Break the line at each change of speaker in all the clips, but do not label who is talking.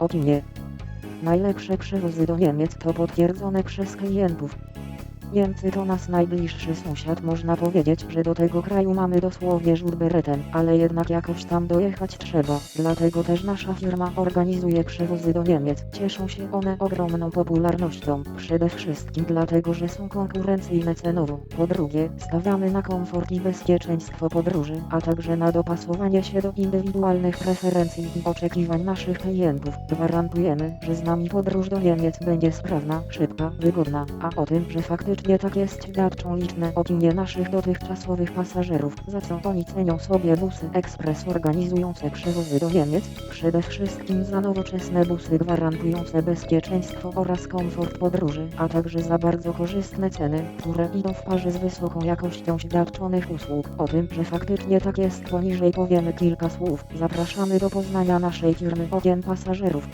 Opinie. Najlepsze przewozy do Niemiec to potwierdzone przez klientów. Niemcy to nas najbliższy sąsiad, można powiedzieć, że do tego kraju mamy dosłownie rzut beretem, ale jednak jakoś tam dojechać trzeba. Dlatego też nasza firma organizuje przewozy do Niemiec. Cieszą się one ogromną popularnością, przede wszystkim dlatego, że są konkurencyjne cenowo. Po drugie, stawiamy na komfort i bezpieczeństwo podróży, a także na dopasowanie się do indywidualnych preferencji i oczekiwań naszych klientów. Gwarantujemy, że z nami podróż do Niemiec będzie sprawna, szybka, wygodna, a o tym, że faktycznie tak jest świadczą liczne opinie naszych dotychczasowych pasażerów, za co oni cenią sobie busy ekspres organizujące przewozy do Niemiec, przede wszystkim za nowoczesne busy gwarantujące bezpieczeństwo oraz komfort podróży, a także za bardzo korzystne ceny, które idą w parze z wysoką jakością świadczonych usług. O tym, że faktycznie tak jest poniżej powiemy kilka słów. Zapraszamy do poznania naszej firmy Okien Pasażerów.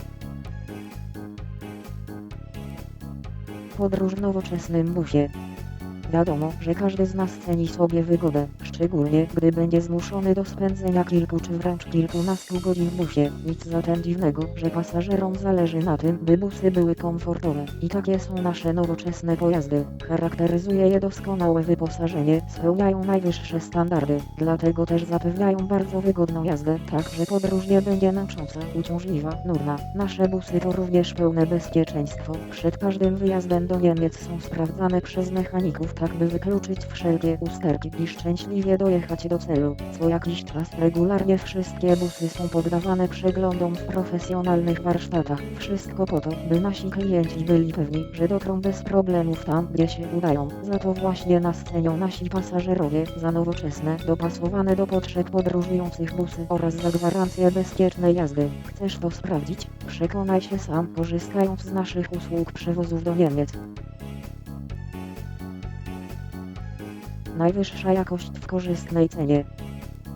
Podróż w nowoczesnym busie. Wiadomo, że każdy z nas ceni sobie wygodę, szczególnie gdy będzie zmuszony do spędzenia kilku czy wręcz kilkunastu godzin w busie. Nic zatem dziwnego, że pasażerom zależy na tym, by busy były komfortowe. I takie są nasze nowoczesne pojazdy. Charakteryzuje je doskonałe wyposażenie, spełniają najwyższe standardy, dlatego też zapewniają bardzo wygodną jazdę, tak że podróż nie będzie męcząca, uciążliwa, nudna. Nasze busy to również pełne bezpieczeństwo. Przed każdym wyjazdem do Niemiec są sprawdzane przez mechaników tak by wykluczyć wszelkie usterki i szczęśliwie dojechać do celu. Co jakiś czas regularnie wszystkie busy są poddawane przeglądom w profesjonalnych warsztatach. Wszystko po to, by nasi klienci byli pewni, że dotrą bez problemów tam, gdzie się udają. Za to właśnie nas cenią nasi pasażerowie za nowoczesne, dopasowane do potrzeb podróżujących busy oraz za gwarancję bezpiecznej jazdy. Chcesz to sprawdzić? Przekonaj się sam, korzystając z naszych usług przewozów do Niemiec. Najwyższa jakość w korzystnej cenie.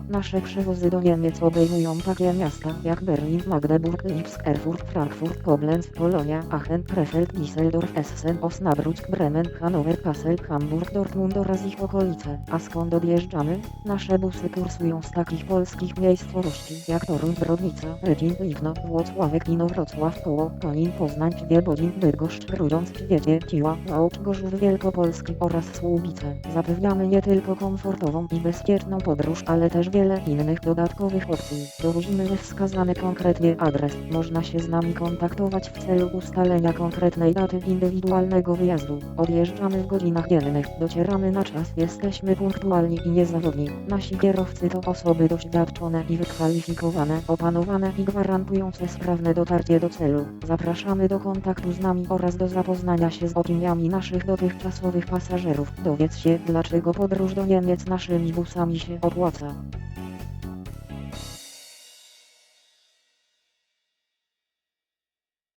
Nasze przewozy do Niemiec obejmują takie miasta jak Berlin, Magdeburg, Lipsk, Erfurt, Frankfurt, Koblenz, Polonia, Aachen, Krefeld, Düsseldorf, Essen, Osnabrück, Bremen, Hannover, Kassel, Hamburg, Dortmund oraz ich okolice. A skąd odjeżdżamy? Nasze busy kursują z takich polskich miejscowości jak Toruń, Brodnica, Rydzin, Liwno, Włocławek, Inowrocław, Koło, Konin, Poznań, Wielbodzin, Bydgoszcz, Grudziądz, Wiedzie, Ciła, Łódź, Gorzów Wielkopolski oraz Słubice. Zapewniamy nie tylko komfortową i bezpieczną podróż, ale też wiele innych dodatkowych opcji. We wskazany konkretnie adres. Można się z nami kontaktować w celu ustalenia konkretnej daty indywidualnego wyjazdu. Odjeżdżamy w godzinach dziennych, docieramy na czas, jesteśmy punktualni i niezawodni. Nasi kierowcy to osoby doświadczone i wykwalifikowane, opanowane i gwarantujące sprawne dotarcie do celu. Zapraszamy do kontaktu z nami oraz do zapoznania się z opiniami naszych dotychczasowych pasażerów. Dowiedz się, dlaczego podróż do Niemiec naszymi busami się opłaca.